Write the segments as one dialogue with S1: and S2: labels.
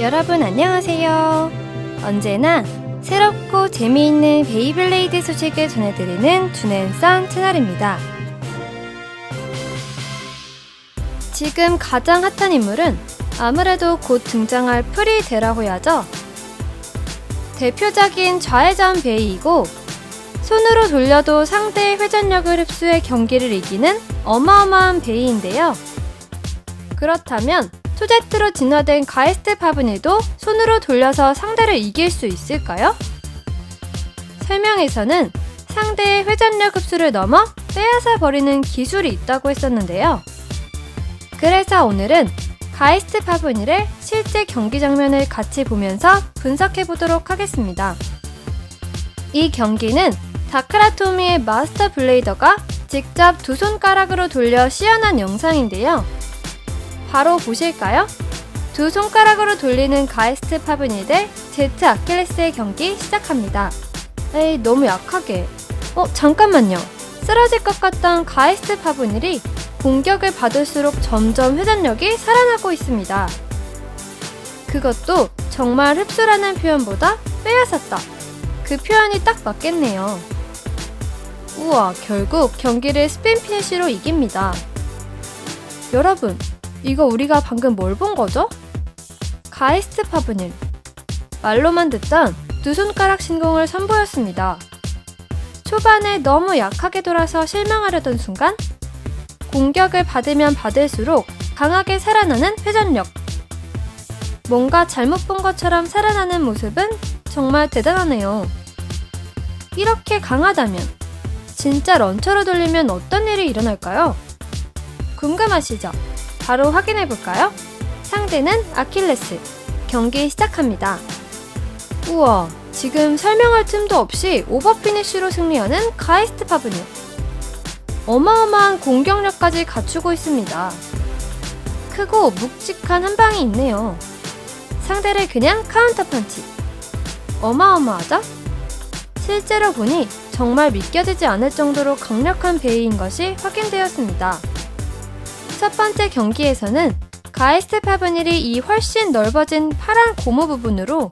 S1: 여러분 안녕하세요. 언제나 새롭고 재미있는 베이블레이드 소식을 전해드리는 준앤선 채널입니다. 지금 가장 핫한 인물은 아무래도 곧 등장할 프리데라고 해야죠. 대표작인 좌회전 베이이고 손으로 돌려도 상대의 회전력을 흡수해 경기를 이기는 어마어마한 베이인데요. 그렇다면 토제트로 진화된 가이스트 파브닐도 손으로 돌려서 상대를 이길 수 있을까요? 설명에서는 상대의 회전력 흡수를 넘어 빼앗아 버리는 기술이 있다고 했었는데요. 그래서 오늘은 가이스트 파브닐의 실제 경기 장면을 같이 보면서 분석해 보도록 하겠습니다. 이 경기는 다크라토미의 마스터 블레이더가 직접 두 손가락으로 돌려 시연한 영상인데요. 바로 보실까요? 두 손가락으로 돌리는 가이스트 파브닐 대 제트 아킬레스의 경기 시작합니다. 에이, 너무 약하게. 어, 잠깐만요. 쓰러질 것 같던 가이스트 파브닐이 공격을 받을수록 점점 회전력이 살아나고 있습니다. 그것도 정말 흡수라는 표현보다 빼앗았다. 그 표현이 딱 맞겠네요. 우와, 결국 경기를 스핀 피니쉬로 이깁니다. 여러분, 이거 우리가 방금 뭘 본 거죠? 가이스트 파브닐. 말로만 듣던 두 손가락 신공을 선보였습니다. 초반에 너무 약하게 돌아서 실망하려던 순간, 공격을 받으면 받을수록 강하게 살아나는 회전력. 뭔가 잘못 본 것처럼 살아나는 모습은 정말 대단하네요. 이렇게 강하다면, 진짜 런처로 돌리면 어떤 일이 일어날까요? 궁금하시죠? 바로 확인해 볼까요? 상대는 아킬레스. 경기 시작합니다. 우와, 지금 설명할 틈도 없이 오버 피니쉬로 승리하는 가이스트 파브닐. 어마어마한 공격력까지 갖추고 있습니다. 크고 묵직한 한 방이 있네요. 상대를 그냥 카운터 펀치. 어마어마하죠? 실제로 보니 정말 믿겨지지 않을 정도로 강력한 베이인 것이 확인되었습니다. 첫 번째 경기에서는 가이스트 파브닐이 이 훨씬 넓어진 파란 고무 부분으로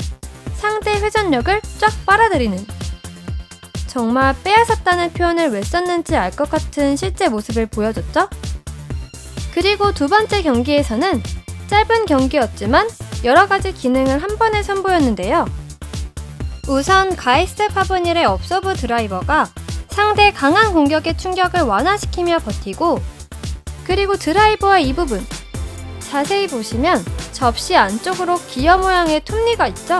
S1: 상대 회전력을 쫙 빨아들이는 정말 빼앗았다는 표현을 왜 썼는지 알 것 같은 실제 모습을 보여줬죠? 그리고 두 번째 경기에서는 짧은 경기였지만 여러 가지 기능을 한 번에 선보였는데요. 우선 가이스트 파브닐의 업서브 드라이버가 상대 강한 공격의 충격을 완화시키며 버티고 그리고 드라이버의 이 부분 자세히 보시면 접시 안쪽으로 기어 모양의 톱니가 있죠?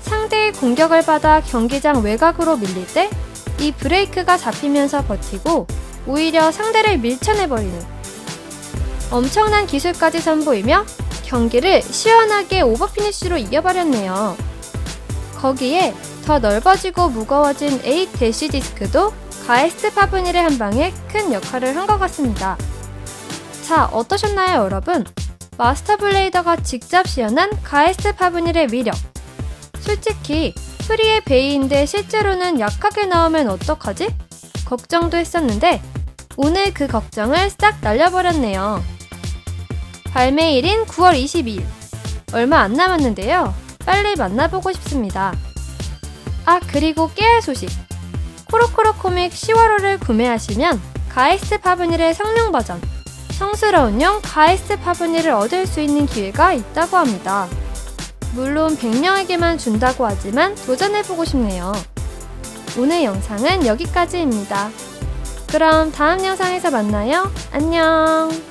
S1: 상대의 공격을 받아 경기장 외곽으로 밀릴 때 이 브레이크가 잡히면서 버티고 오히려 상대를 밀쳐내버리는 엄청난 기술까지 선보이며 경기를 시원하게 오버피니쉬로 이겨버렸네요. 거기에 더 넓어지고 무거워진 8 대시 디스크도 가이스트 파브닐의 한 방에 큰 역할을 한 것 같습니다. 자, 어떠셨나요, 여러분? 마스터 블레이더가 직접 시연한 가이스트 파브닐의 위력. 솔직히 프리의 베이인데 실제로는 약하게 나오면 어떡하지? 걱정도 했었는데 오늘 그 걱정을 싹 날려버렸네요. 발매일인 9월 22일. 얼마 안 남았는데요. 빨리 만나보고 싶습니다. 아, 그리고 깨알 소식. 코로코로 코믹 10월호를 구매하시면 가이스트 파브닐의 성능 버전, 성스러운 용 가이스트 파브닐을 얻을 수 있는 기회가 있다고 합니다. 물론 100명에게만 준다고 하지만 도전해보고 싶네요. 오늘 영상은 여기까지입니다. 그럼 다음 영상에서 만나요. 안녕!